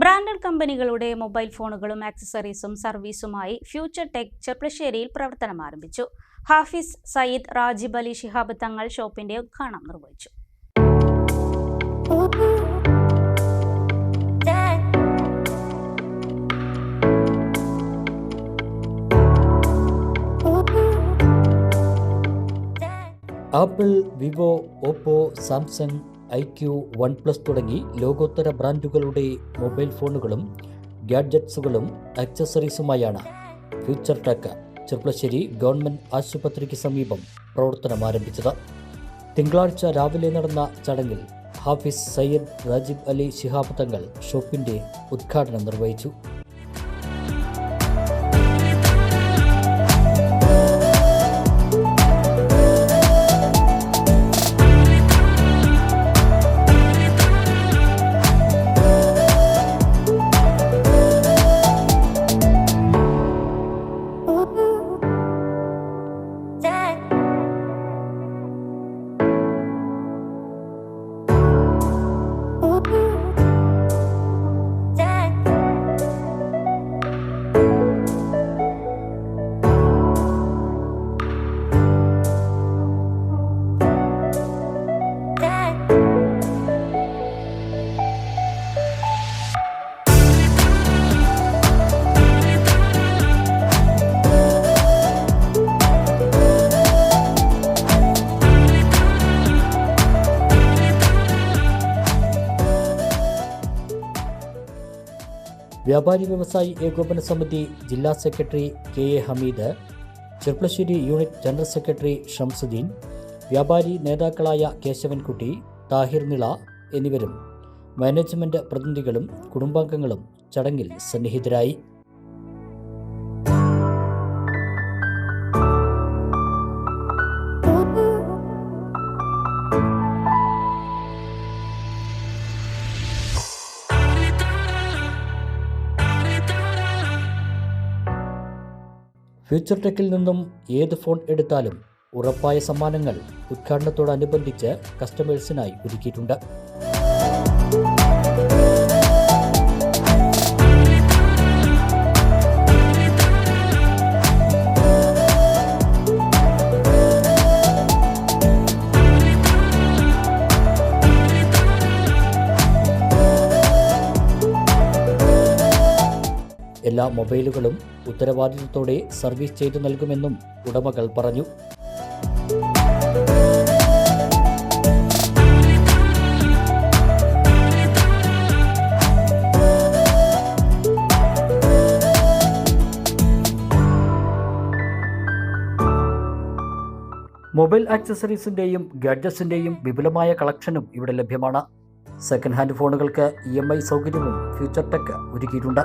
Branded കമ്പനികളുടെ mobile ഫോണുകളും ആക്സസറീസും സർവീസുമായി future tech ചെർപ്പശ്ശേരിയിൽ പ്രവർത്തനം ആരംഭിച്ചു. ഹാഫിസ് സയ്യിദ് റാജിബ് അലി ഷിഹാബ് തങ്ങൾ ഷോപ്പിന്റെ ഉദ്ഘാടനം നിർവഹിച്ചു. Apple Vivo Oppo Samsung I Q one plus തുടങ്ങി ലോകോത്തര ബ്രാൻഡുകളുടെ മൊബൈൽ ഫോണുകളും ഗാഡ്ജറ്റ്സുകളും ആക്സസറീസുമായാണ് ഫ്യൂച്ചർ ടെക് ചെർപ്പളശ്ശേരി ഗവൺമെന്റ് ആശുപത്രിക്ക് സമീപം പ്രവർത്തനം ആരംഭിച്ചത്. തിങ്കളാഴ്ച രാവിലെ നടന്ന ചടങ്ങിൽ ഹാഫിസ് സയ്യദ് രാജീബ് അലി ശിഹാബ് തങ്ങൾ ഷോപ്പിന്റെ ഉദ്ഘാടനം നിർവഹിച്ചു. വ്യാപാരി വ്യവസായി ഏകോപന സമിതി ജില്ലാ secretary K A Hameed Cherpulassery unit general secretary Shamsuddin വ്യാപാരി നേതാക്കളായ കേശവൻകുട്ടി താഹിർ നിള എന്നിവരും. മാനേജ്മെന്റ് പ്രതിനിധികളും കുടുംബാംഗങ്ങളും ചടങ്ങിൽ സന്നിഹിതരായി. ഫ്യൂച്ചർ ടെക്കിൽ നിന്നും ഏത് ഫോൺ എടുത്താലും ഉറപ്പായ സമ്മാനങ്ങൾ ഉദ്ഘാടനത്തോടനുബന്ധിച്ച് കസ്റ്റമേഴ്സിനായി ഒരുക്കിയിട്ടുണ്ട്. എല്ലാ മൊബൈലുകളും ഉത്തരവാദിത്തത്തോടെ സർവീസ് ചെയ്തു നൽകുമെന്നും ഉടമകൾ പറഞ്ഞു. മൊബൈൽ ആക്സസറീസിന്റെയും ഗാഡ്ജറ്റ്സിന്റെയും വിപുലമായ കളക്ഷനും ഇവിടെ ലഭ്യമാണ്. സെക്കൻഡ് ഹാൻഡ് ഫോണുകൾക്ക് ഇ എം ഐ സൗകര്യവും ഫ്യൂച്ചർ ടെക് ഒരുക്കിയിട്ടുണ്ട്.